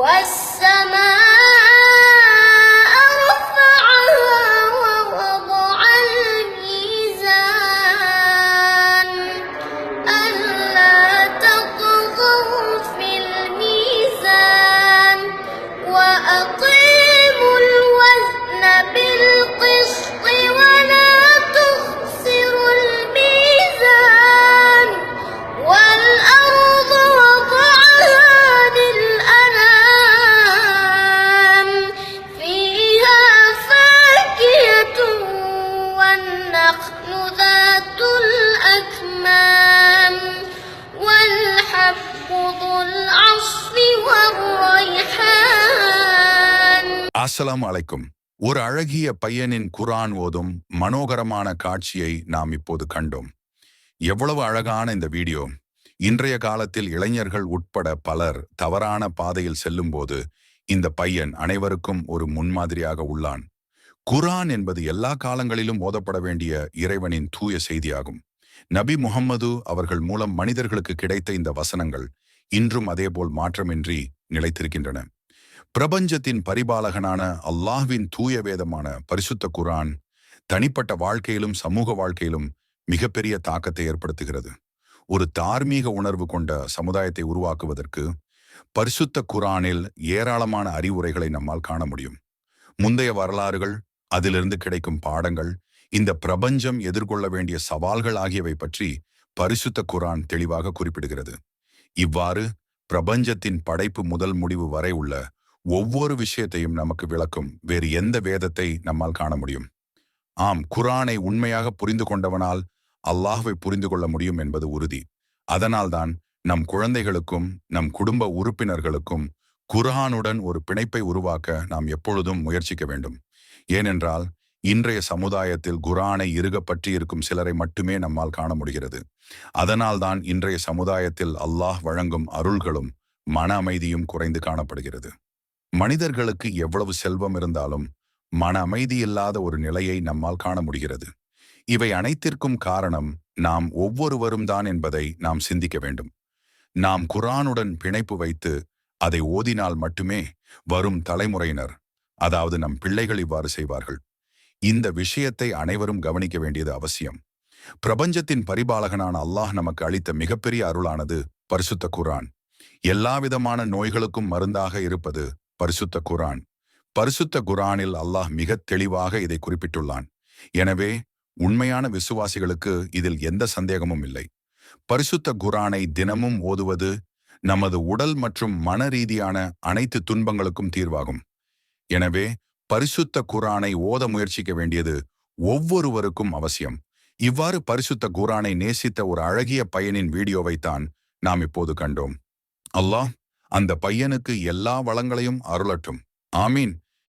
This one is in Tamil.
والسماء அஸ்ஸலாம் அலைக்கும் ஒரு அழகிய பையனின் குரான் ஓதும் மனோகரமான காட்சியை நாம் இப்போது கண்டோம். எவ்வளவு அழகான இந்த வீடியோ. இன்றைய காலத்தில் இளைஞர்கள் உட்பட பலர் தவறான பாதையில் செல்லும்போது இந்த பையன் அனைவருக்கும் ஒரு முன்மாதிரியாக உள்ளான். குரான் என்பது எல்லா காலங்களிலும் ஓதப்பட வேண்டிய இறைவனின் தூய செய்தியாகும். நபி முகம்மது அவர்கள் மூலம் மனிதர்களுக்கு கிடைத்த இந்த வசனங்கள் இன்றும் அதேபோல் மாற்றமின்றி நிலைத்திருக்கின்றன. பிரபஞ்சத்தின் பரிபாலகனான அல்லாஹ்வின் தூய வேதமான பரிசுத்த குரான் தனிப்பட்ட வாழ்க்கையிலும் சமூக வாழ்க்கையிலும் மிகப்பெரிய தாக்கத்தை ஏற்படுத்துகிறது. ஒரு தார்மீக உணர்வு கொண்ட சமுதாயத்தை உருவாக்குவதற்கு பரிசுத்த குரானில் ஏராளமான அறிவுரைகளை நம்மால் காண முடியும். முந்தைய வரலாறுகள் அதிலிருந்து கிடைக்கும் பாடங்கள் இந்த பிரபஞ்சம் எதிர்கொள்ள வேண்டிய சவால்கள் ஆகியவை பற்றி பரிசுத்த குரான் தெளிவாக குறிப்பிடுகிறது. இவ்வாறு பிரபஞ்சத்தின் படைப்பு முதல் முடிவு வரை உள்ள ஒவ்வொரு விஷயத்தையும் நமக்கு விளக்கும் வேறு எந்த வேதத்தை நம்மால் காண முடியும். ஆம் குரானை உண்மையாக புரிந்து கொண்டவனால் அல்லாஹ்வை புரிந்து கொள்ள முடியும் என்பது உறுதி. அதனால்தான் நம் குழந்தைகளுக்கும் நம் குடும்ப உறுப்பினர்களுக்கும் குரானுடன் ஒரு பிணைப்பை உருவாக்க நாம் எப்பொழுதும் முயற்சிக்க வேண்டும். ஏனென்றால் இன்றைய சமுதாயத்தில் குரானை இருக பற்றி இருக்கும் சிலரை மட்டுமே நம்மால் காண முடிகிறது. அதனால்தான் இன்றைய சமுதாயத்தில் அல்லாஹ் வழங்கும் அருள்களும் மன அமைதியும் குறைந்து காணப்படுகிறது. மனிதர்களுக்கு எவ்வளவு செல்வம் இருந்தாலும் மன அமைதி இல்லாத ஒரு நிலையை நம்மால் காண முடிகிறது. இவை அனைத்திற்கும் காரணம் நாம் ஒவ்வொருவரும் தான் என்பதை நாம் சிந்திக்க வேண்டும். நாம் குரானுடன் பிணைப்பு வைத்து அதை ஓதினால் மட்டுமே வரும் தலைமுறையினர் அதாவது நம் பிள்ளைகள் இவ்வாறு செய்வார்கள். இந்த விஷயத்தை அனைவரும் கவனிக்க வேண்டியது அவசியம். பிரபஞ்சத்தின் பரிபாலகனான அல்லாஹ் நமக்கு அளித்த மிகப்பெரிய அருளானது பரிசுத்த குரான் எல்லாவிதமான நோய்களுக்கும் மருந்தாக இருப்பது பரிசுத்த குரான் பரிசுத்த குரானில் அல்லாஹ் மிக தெளிவாக இதை குறிப்பிட்டுள்ளான். எனவே உண்மையான விசுவாசிகளுக்கு இதில் எந்த சந்தேகமும் இல்லை. பரிசுத்த குரானை தினமும் ஓதுவது நமது உடல் மற்றும் மன ரீதியான அனைத்து துன்பங்களுக்கும் தீர்வாகும். எனவே பரிசுத்த குரானை ஓத முயற்சிக்க வேண்டியது ஒவ்வொருவருக்கும் அவசியம். இவ்வாறு பரிசுத்த குரானை நேசித்த ஒரு அழகிய பையனின் வீடியோவைத்தான் நாம் இப்போது கண்டோம். அல்லாஹ் அந்த பையனுக்கு எல்லா வளங்களையும் அருளட்டும். ஆமீன்.